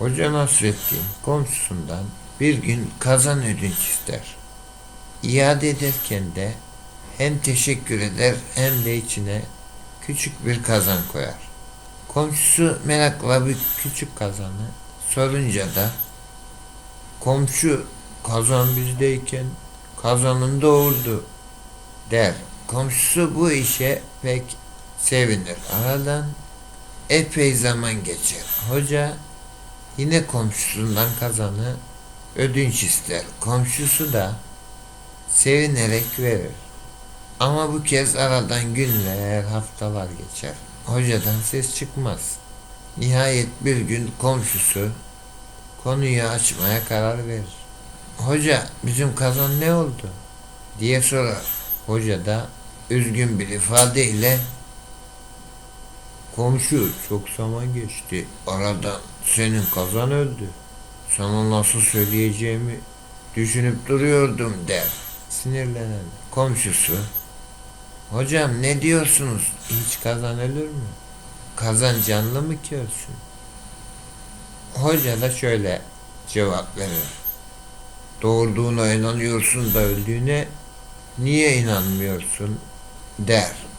Hoca Nasrettin komşusundan bir gün kazan ödünç ister. İade ederken de hem teşekkür eder hem de içine küçük bir kazan koyar. Komşusu merakla bir küçük kazanı sorunca da komşu kazan bizdeyken kazanın doğurdu der. Komşusu bu işe pek sevinir. Aradan epey zaman geçer. Hoca yine komşusundan kazanı ödünç ister. Komşusu da sevinerek verir. Ama bu kez aradan günler, haftalar geçer. Hocadan ses çıkmaz. Nihayet bir gün komşusu konuyu açmaya karar verir. Hoca bizim kazan ne oldu? diye sorar. Hoca da üzgün bir ifadeyle Komşu çok zaman geçti. Aradan senin kazan öldü. Sana nasıl söyleyeceğimi düşünüp duruyordum der. Sinirlenen komşusu. Hocam ne diyorsunuz? Hiç kazan ölür mü? Kazan canlı mı ki ölsün? Hoca da şöyle cevap verir. Doğurduğuna inanıyorsun da öldüğüne niye inanmıyorsun der.